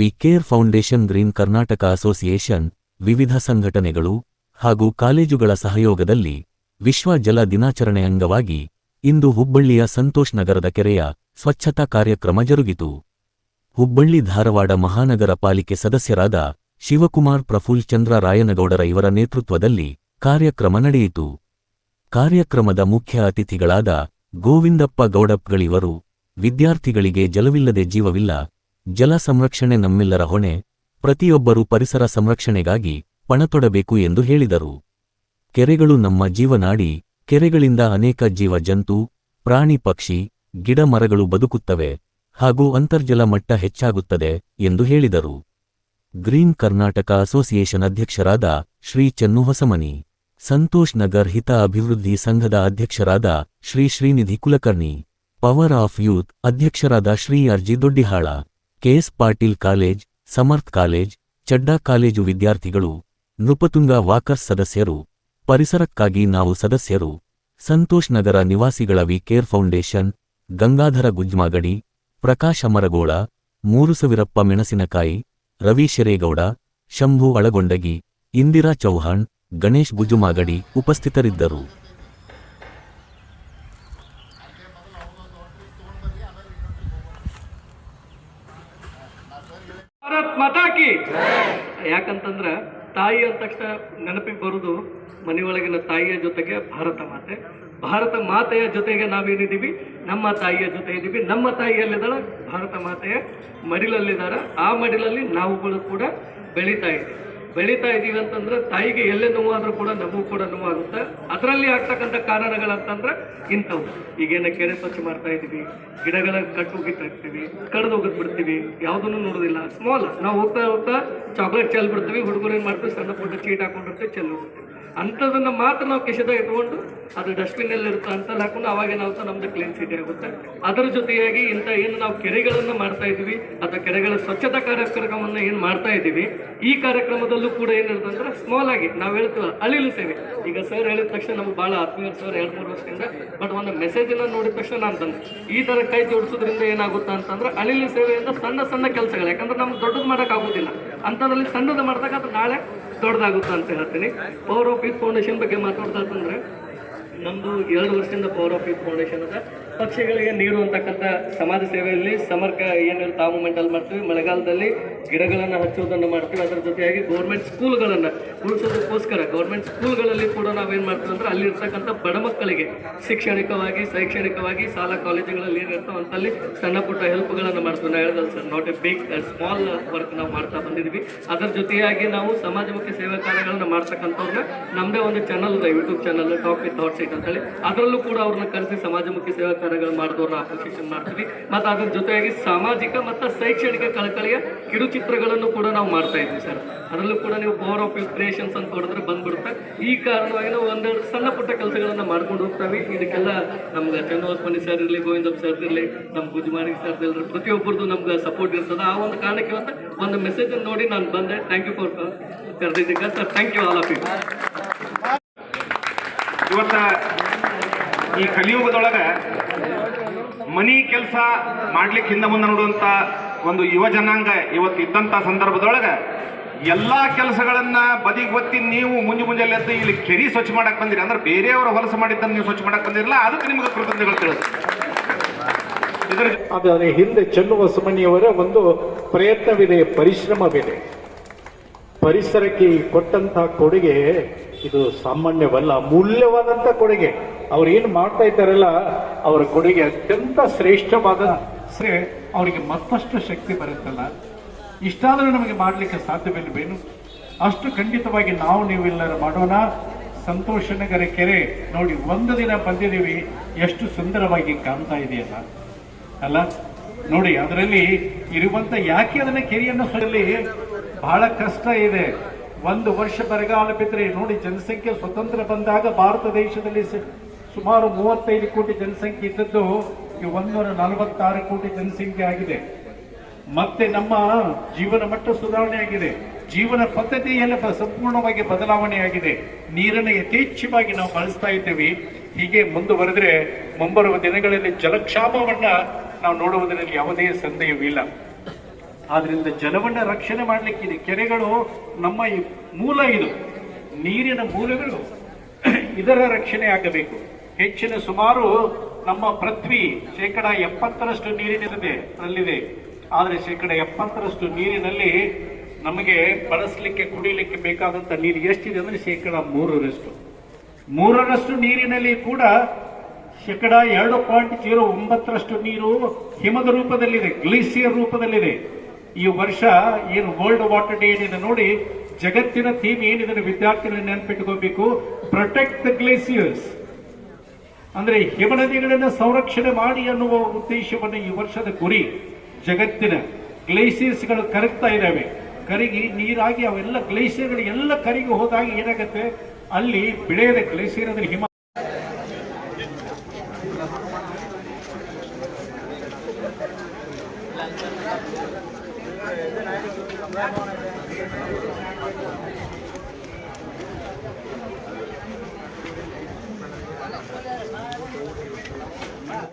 We Care Foundation Green Karnataka Association, ವಿವಿಧ ಸಂಘಟನೆಗಳು ಹಾಗೂ ಕಾಲೇಜುಗಳ ಸಹಯೋಗದಲ್ಲಿ ವಿಶ್ವ ಜಲ ದಿನಾಚರಣೆ ಅಂಗವಾಗಿ ಇಂದು ಹುಬ್ಬಳ್ಳಿಯ ಸಂತೋಷ್ ನಗರದ ಕೆರೆಯ ಸ್ವಚ್ಛತಾ ಕಾರ್ಯಕ್ರಮ ಜರುಗಿತು. ಹುಬ್ಬಳ್ಳಿ ಧಾರವಾಡ ಮಹಾನಗರ ಪಾಲಿಕೆ ಸದಸ್ಯರಾದ ಶಿವಕುಮಾರ್ ಪ್ರಫುಲ್ ಚಂದ್ರ ರಾಯನಗೌಡರ ಇವರ ನೇತೃತ್ವದಲ್ಲಿ ಕಾರ್ಯಕ್ರಮ ನಡೆಯಿತು. ಕಾರ್ಯಕ್ರಮದ ಮುಖ್ಯ ಅತಿಥಿಗಳಾದ ಗೋವಿಂದಪ್ಪ ಗೌಡಪ್ಗಳಿವರು, ವಿದ್ಯಾರ್ಥಿಗಳಿಗೆ ಜಲವಿಲ್ಲದೆ ಜೀವವಿಲ್ಲ ಜಲ ಸಂರಕ್ಷಣೆ ನಮ್ಮೆಲ್ಲರ ಹೊಣೆ, ಪ್ರತಿಯೊಬ್ಬರೂ ಪರಿಸರ ಸಂರಕ್ಷಣೆಗಾಗಿ ಪಣತೊಡಬೇಕು ಎಂದು ಹೇಳಿದರು. ಕೆರೆಗಳು ನಮ್ಮ ಜೀವನಾಡಿ, ಕೆರೆಗಳಿಂದ ಅನೇಕ ಜೀವ ಜಂತು, ಪ್ರಾಣಿ ಪಕ್ಷಿ, ಗಿಡ ಮರಗಳು ಬದುಕುತ್ತವೆ ಹಾಗೂ ಅಂತರ್ಜಲ ಮಟ್ಟ ಹೆಚ್ಚಾಗುತ್ತದೆ ಎಂದು ಹೇಳಿದರು. ಗ್ರೀನ್ ಕರ್ನಾಟಕ ಅಸೋಸಿಯೇಷನ್ ಅಧ್ಯಕ್ಷರಾದ ಶ್ರೀ ಚನ್ನು ಹೊಸಮನಿ, ಸಂತೋಷ್ ನಗರ್ ಹಿತ ಅಭಿವೃದ್ಧಿ ಸಂಘದ ಅಧ್ಯಕ್ಷರಾದ Shri Shrinidhi Kulkarni, Power of Youth ಅಧ್ಯಕ್ಷರಾದ Shri Arji Doddihal K S Patil college, Samarth college, Chadda college ವಿದ್ಯಾರ್ಥಿಗಳು, ನೃಪತುಂಗ ವಾಕರ್ಸ್ ಸದಸ್ಯರು, ಪರಿಸರಕ್ಕಾಗಿ ನಾವು ಸದಸ್ಯರು, ಸಂತೋಷ್ ನಗರ ನಿವಾಸಿಗಳ We Care Foundation, Gangadhara Gujmagadi, Prakash Amaragol Murusavirappa Menasinakai, Ravi Sheregowda, Shambhu ಅಳಗೊಂಡಗಿ, Indira Chauhan, Ganesh ಗುಜುಮಾಗಡಿ ಉಪಸ್ಥಿತರಿದ್ದರು ಭಾರತ್ ಮಾತಾ ಕಿ ಯಾಕಂತಂದ್ರ ತಾಯಿ ಅಂದ ತಕ್ಷಣ ನೆನಪಿಗೆ ಬರುದು ಮನೆಯೊಳಗಿನ ತಾಯಿಯ ಜೊತೆಗೆ ಭಾರತ ಮಾತೆ. ಭಾರತ ಮಾತೆಯ ಜೊತೆಗೆ ನಾವೇನಿದ್ದೀವಿ? ನಮ್ಮ ತಾಯಿಯ ಜೊತೆ ಇದ್ದೀವಿ. ನಮ್ಮ ತಾಯಿಯಲ್ಲಿದ್ದಾಳೆ ಭಾರತ ಮಾತೆಯ ಮಡಿಲಲ್ಲಿದ್ದಾರ. ಆ ಮಡಿಲಲ್ಲಿ ನಾವುಗಳು ಕೂಡ ಬೆಳೀತಾ ಇದ್ದೀವಿ. ಬೆಳೀತಾ ಇದ್ದೀವಿ ಅಂತಂದ್ರೆ ತಾಯಿಗೆ ಎಲ್ಲೇ ನೋವಾದ್ರೂ ಕೂಡ ನಮಗೂ ಕೂಡ ನೋವಾಗುತ್ತೆ. ಅದರಲ್ಲಿ ಆಗ್ತಕ್ಕಂಥ ಕಾರಣಗಳಂತಂದ್ರೆ ಇಂಥವು. ಈಗೇನ ಕೆರೆ ಸ್ವಚ್ಛ ಮಾಡ್ತಾ ಇದ್ದೀವಿ ಗಿಡಗಳ ಕಟ್ಟು ಹೋಗಿತಾ ಇರ್ತೀವಿ, ಕಡ್ದು ಹೋಗಿದ್ ಬಿಡ್ತೀವಿ, ಯಾವುದನ್ನು ನೋಡೋದಿಲ್ಲ. ಸ್ಮಾಲ್ ನಾವು ಹೋಗ್ತಾ ಹೋಗ್ತಾ ಚಾಕ್ಲೇಟ್ ಚೆಲ್ ಬಿಡ್ತೀವಿ, ಹುಡುಗರು ಏನು ಮಾಡ್ತೀವಿ, ಸಣ್ಣ ಪುಟ್ಟ ಚೀಟ್ ಹಾಕೊಂಡಿರ್ತೀವಿ ಚೆಲ್ಲು ಅಂಥದನ್ನ ಮಾತ್ರ ನಾವು ಕಿಶದಾಗ ಇಟ್ಕೊಂಡು ಅದು ಡಸ್ಟ್ಬಿನ್ ಅಲ್ಲಿ ಇರುತ್ತೆ ಅಂತ ಹಾಕೊಂಡು ಅವಾಗ ಏನಾಗುತ್ತೆ ನಮ್ದು ಕ್ಲೀನ್ ಸಿಟಿ ಆಗುತ್ತೆ. ಅದರ ಜೊತೆಯಾಗಿ ಇಂಥ ಏನು ನಾವು ಕೆರೆಗಳನ್ನು ಮಾಡ್ತಾ ಇದೀವಿ ಅಥವಾ ಕೆರೆಗಳ ಸ್ವಚ್ಛತಾ ಕಾರ್ಯಕ್ರಮವನ್ನು ಏನು ಮಾಡ್ತಾ ಇದ್ದೀವಿ, ಈ ಕಾರ್ಯಕ್ರಮದಲ್ಲೂ ಕೂಡ ಏನಿರುತ್ತೆ ಅಂದ್ರೆ ಸ್ಮಾಲ್ ಆಗಿ ನಾವು ಹೇಳ್ತೀವಿ ಅಳಿಲು ಸೇವೆ. ಈಗ ಸರ್ ಹೇಳಿದ ತಕ್ಷಣ ನಮ್ಗೆ ಭಾಳ ಆತ್ಮೀಯ ಸರ್ ಎರಡು, ಮೂರು ವರ್ಷದಿಂದ ಬಟ್ ಒಂದು ಮೆಸೇಜ್ ಅನ್ನ ನೋಡಿದ ತಕ್ಷಣ ನಾನು ತಂದೆ ಈ ಥರ ಕೈ ಜೋಡಿಸೋದ್ರಿಂದ ಏನಾಗುತ್ತೆ ಅಂತಂದ್ರೆ ಅಳಿಲು ಸೇವೆಯಿಂದ ಸಣ್ಣ ಸಣ್ಣ ಕೆಲಸಗಳು, ಯಾಕಂದ್ರೆ ನಮ್ಗೆ ದೊಡ್ಡದು ಮಾಡೋಕ್ಕಾಗೋದಿಲ್ಲ ಅಂಥದ್ರಲ್ಲಿ ಸಣ್ಣದು ಮಾಡಿದಾಗ ಅದು ನಾಳೆ ದೊಡ್ಡದಾಗುತ್ತೆ ಅಂತ ಹೇಳ್ತೀನಿ. ಪವರ್ ಆಫ್ ಫೌಂಡೇಶನ್ ಬಗ್ಗೆ ಮಾತಾಡ್ತಾ ಅಂತಂದ್ರೆ ನಮ್ದು ಎರಡು ವರ್ಷದಿಂದ ಪವರ್ ಆಫ್ ಯೂತ್ ಫೌಂಡೇಶನ್ ಅದ. ಪಕ್ಷಿಗಳಿಗೆ ನೀರು ಅಂತಕ್ಕಂಥ ಸಮಾಜ ಸೇವೆಯಲ್ಲಿ ಸಮರ್ಕ ಏನಿರುತ್ತೆ ತಾವು ಮೂಮೆಂಟಲ್ಲಿ ಮಾಡ್ತೀವಿ. ಮಳೆಗಾಲದಲ್ಲಿ ಗಿಡಗಳನ್ನು ಹಚ್ಚೋದನ್ನು ಮಾಡ್ತೀವಿ. ಅದರ ಜೊತೆಯಾಗಿ ಗೌರ್ಮೆಂಟ್ ಸ್ಕೂಲ್ಗಳನ್ನು ಉಳಿಸೋದಕ್ಕೋಸ್ಕರ ಗೌರ್ಮೆಂಟ್ ಸ್ಕೂಲ್ಗಳಲ್ಲಿ ಕೂಡ ನಾವೇನು ಮಾಡ್ತೀವಿ ಅಂದರೆ ಅಲ್ಲಿರ್ತಕ್ಕಂಥ ಬಡ ಮಕ್ಕಳಿಗೆ ಶೈಕ್ಷಣಿಕವಾಗಿ ಶೈಕ್ಷಣಿಕವಾಗಿ ಶಾಲಾ ಕಾಲೇಜುಗಳಲ್ಲಿ ಏನಿರ್ತಾವ ಅಂತಲ್ಲಿ ಸಣ್ಣ ಪುಟ್ಟ ಹೆಲ್ಪ್ಗಳನ್ನು ಮಾಡ್ತೀವಿ. ನಾವು ಹೇಳಿದ್ರೆ sir not a big small work ನಾವು ಮಾಡ್ತಾ ಬಂದಿದ್ವಿ. ಅದರ ಜೊತೆಯಾಗಿ ನಾವು ಸಮಾಜಮುಖಿ ಸೇವಾ ಕಾರ್ಯಗಳನ್ನು ಮಾಡ್ತಕ್ಕಂಥವ್ರನ್ನ ನಮ್ಮದೇ ಒಂದು ಚಾನಲ್ ಇದೆ YouTube channel top with thought sight ಅಂತೇಳಿ. ಅದರಲ್ಲೂ ಕೂಡ ಅವ್ರನ್ನ ಕರೆಸಿ ಸಮಾಜಮುಖಿ ಸೇವಾ ಕಾರ್ಯಗಳು ಮಾಡಿದವ್ರನ್ನ ಅಪ್ರಿಸಿಯೇಷನ್ ಮಾಡ್ತೀವಿ. ಮತ್ತು ಅದ್ರ ಜೊತೆಯಾಗಿ ಸಾಮಾಜಿಕ ಮತ್ತು ಶೈಕ್ಷಣಿಕ ಕಳಕಳಿಯ ಕಿರುಚಿತ್ರಗಳನ್ನು ಕೂಡ ನಾವು ಮಾಡ್ತಾ ಇದ್ವಿ ಸರ್. ಅದರಲ್ಲೂ ಕೂಡ ನೀವು ಪವರ್ ಆಫ್ ಕ್ರಿಯೇಷನ್ಸ್ ಅಂತ ಹೊಡೆದ್ರೆ ಬಂದ್ಬಿಡುತ್ತೆ. ಈ ಕಾರಣವಾಗಿ ನಾವು ಒಂದೆರಡು ಸಣ್ಣ ಪುಟ್ಟ ಕೆಲಸಗಳನ್ನು ಮಾಡ್ಕೊಂಡು ಹೋಗ್ತಾವೆ. ಇದಕ್ಕೆಲ್ಲ ನಮ್ಗೆ ಚನ್ನವಸ್ಮನಿ ಸರ್ ಇರಲಿ ಗೋವಿಂದಪ್ಪ ಸರ್ ಇರಲಿ, ನಮ್ಮ ಗುಜ್ಮಾನಿ ಸರ್ ಇರಲಿ ಪ್ರತಿಯೊಬ್ಬರದ್ದು ನಮ್ಗೆ ಸಪೋರ್ಟ್ ಇರ್ತದೆ. ಆ ಒಂದು ಕಾರಣಕ್ಕೆ ಒಂದು ಒಂದು ಮೆಸೇಜ್ ನೋಡಿ ನಾನು ಬಂದೆ. Thank you for ಕರೆದಿದ್ದಕ್ಕೆ. Sir thank you all of you ಇವತ್ತ ಈ ಕಲಿಯುಗದೊಳಗ ಮನಿ ಕೆಲಸ ಮಾಡ್ಲಿಕ್ಕೆ ಹಿಂದೆ ಮುಂದೆ ನೋಡುವಂತ ಒಂದು ಯುವ ಜನಾಂಗ ಇವತ್ತು ಇದ್ದಂತ ಸಂದರ್ಭದೊಳಗೆ ಎಲ್ಲಾ ಕೆಲಸಗಳನ್ನ ಬದಿಗೆ ಒತ್ತಿ ನೀವು ಮುಂಜು ಮುಂಜಾನೆ ಎದ್ದು ಇಲ್ಲಿ ಕೆರಿ ಸ್ವಚ್ಛ ಮಾಡಕ್ ಬಂದಿರಿ. ಅಂದ್ರೆ ಬೇರೆಯವರ ಹೊಲಸು ಮಾಡಿದ್ದನ್ನು ನೀವು ಸ್ವಚ್ಛ ಮಾಡಕ್ ಬಂದಿರಲ್ಲ, ಅದಕ್ಕೆ ನಿಮಗೆ ಕೃತಜ್ಞತೆಗಳು ತಿಳಿಸ್ತೀವಿ ಇದರ ಹಿಂದೆ ಹಿಂದೆ ಚೆನ್ನುವಸಮಣಿಯವರ ಒಂದು ಪ್ರಯತ್ನವಿದೆ, ಪರಿಶ್ರಮವಿದೆ. ಪರಿಸರಕ್ಕೆ ಕೊಟ್ಟಂತ ಕೊಡುಗೆ ಇದು ಸಾಮಾನ್ಯವಲ್ಲ, ಅಮೂಲ್ಯವಾದಂತ ಕೊಡುಗೆ. ಅವ್ರು ಏನು ಮಾಡ್ತಾ ಇದ್ದಾರಲ್ಲ, ಅವರ ಕೊಡುಗೆ ಅತ್ಯಂತ ಶ್ರೇಷ್ಠವಾದ ಶ್ರೇ ಅವರಿಗೆ ಮತ್ತಷ್ಟು ಶಕ್ತಿ ಬರುತ್ತಲ್ಲ. ಇಷ್ಟಾದರೂ ನಮಗೆ ಮಾಡಲಿಕ್ಕೆ ಸಾಧ್ಯವಿಲ್ಲವೇನು ಅಷ್ಟು ಖಂಡಿತವಾಗಿ ನಾವು ನೀವೆಲ್ಲರೂ ಮಾಡೋಣ. ಸಂತೋಷನಗರ ಕೆರೆ ನೋಡಿ, ಒಂದು ದಿನ ಬಂದಿದ್ದೀವಿ. ಎಷ್ಟು ಸುಂದರವಾಗಿ ಕಾಣ್ತಾ ಇದೆಯಲ್ಲ. ಅಲ್ಲ? ನೋಡಿ, ಅದರಲ್ಲಿ ಇರುವಂತ ಯಾಕೆ ಅದನ್ನ ಕೆರೆಯನ್ನು ಸೊಲ್ಲಿ ಬಹಳ ಕಷ್ಟ ಇದೆ. ಒಂದು ವರ್ಷ ಬರಗಾಲ ಬಿದ್ದರೆ ನೋಡಿ ಜನಸಂಖ್ಯೆ ಸ್ವತಂತ್ರ ಬಂದಾಗ ಭಾರತ ದೇಶದಲ್ಲಿ ಸುಮಾರು ಮೂವತ್ತೈದು ಕೋಟಿ ಜನಸಂಖ್ಯೆ ಇದ್ದದ್ದು ಒಂದೂರ ನಲವತ್ತಾರು ಕೋಟಿ ಜನಸಂಖ್ಯೆ ಆಗಿದೆ. ಮತ್ತೆ ನಮ್ಮ ಜೀವನ ಮಟ್ಟ ಸುಧಾರಣೆ ಆಗಿದೆ. ಜೀವನ ಪದ್ಧತಿಯಲ್ಲಿ ಸಂಪೂರ್ಣವಾಗಿ ಬದಲಾವಣೆ ಆಗಿದೆ. ನೀರನ್ನು ಯಥೇಚ್ಛವಾಗಿ ನಾವು ಬಳಸ್ತಾ ಇದ್ದೇವೆ. ಹೀಗೆ ಮುಂದುವರೆದ್ರೆ ಮುಂಬರುವ ದಿನಗಳಲ್ಲಿ ಜಲಕ್ಷಾಮವನ್ನ ನಾವು ನೋಡುವುದರಲ್ಲಿ ಯಾವುದೇ ಸಂದೇಹವಿಲ್ಲ. ಆದ್ರಿಂದ ಜಲವನ್ನ ರಕ್ಷಣೆ ಮಾಡಲಿಕ್ಕಿದೆ ಕೆರೆಗಳು ನಮ್ಮ ಮೂಲ ಇದು. ನೀರಿನ ಮೂಲಗಳು ಇದರ ರಕ್ಷಣೆ ಆಗಬೇಕು. ಹೆಚ್ಚಿನ ಸುಮಾರು ನಮ್ಮ ಪೃಥ್ವಿ ಶೇಕಡ ಎಪ್ಪತ್ತರಷ್ಟು ನೀರಿನಿರದೆ ಅಲ್ಲಿದೆ ಆದರೆ ಶೇಕಡ ಎಪ್ಪತ್ತರಷ್ಟು ನೀರಿನಲ್ಲಿ ನಮಗೆ ಬಳಸಲಿಕ್ಕೆ ಕುಡಿಯಲಿಕ್ಕೆ ಬೇಕಾದಂತ ನೀರು ಎಷ್ಟಿದೆ ಅಂದ್ರೆ ಶೇಕಡ ಮೂರರಷ್ಟು. ಮೂರರಷ್ಟು ನೀರಿನಲ್ಲಿ ಕೂಡ ಶೇಕಡ ಎರಡು ಪಾಯಿಂಟ್ ಜೀರೋ ಒಂಬತ್ತರಷ್ಟು ನೀರು ಹಿಮದ ರೂಪದಲ್ಲಿದೆ, ಗ್ಲೇಸಿಯರ್ ರೂಪದಲ್ಲಿದೆ. ಈ ವರ್ಷ ಏನು ವರ್ಲ್ಡ್ ವಾಟರ್ ಡೇ ಏನಿದೆ ನೋಡಿ, ಜಗತ್ತಿನ ಥೀಮ್ ಏನಿದೆ ವಿದ್ಯಾರ್ಥಿಗಳನ್ನ ನೆನಪಿಟ್ಕೋಬೇಕು ಪ್ರೊಟೆಕ್ಟ್ ದ ಗ್ಲೇಸಿಯರ್ಸ್ ಅಂದ್ರೆ ಹಿಮನದಿಗಳನ್ನ ಸಂರಕ್ಷಣೆ ಮಾಡಿ ಅನ್ನುವ ಉದ್ದೇಶವನ್ನು ಈ ವರ್ಷದ ಗುರಿ. ಜಗತ್ತಿನ ಗ್ಲೇಸಿಯರ್ಸ್ಗಳು ಕರಗ್ತಾ ಇದ್ದಾವೆ. ಕರಗಿ ನೀರಾಗಿ ಅವೆಲ್ಲ ಗ್ಲೇಸಿಯರ್ಗಳು ಎಲ್ಲ ಕರಗಿ ಹೋದಾಗ ಏನಾಗುತ್ತೆ? ಅಲ್ಲಿ ಬೆಳೆಯದ ಗ್ಲೇಸಿಯರ್ ಅಂದ್ರೆ ಹಿಮ Thank you.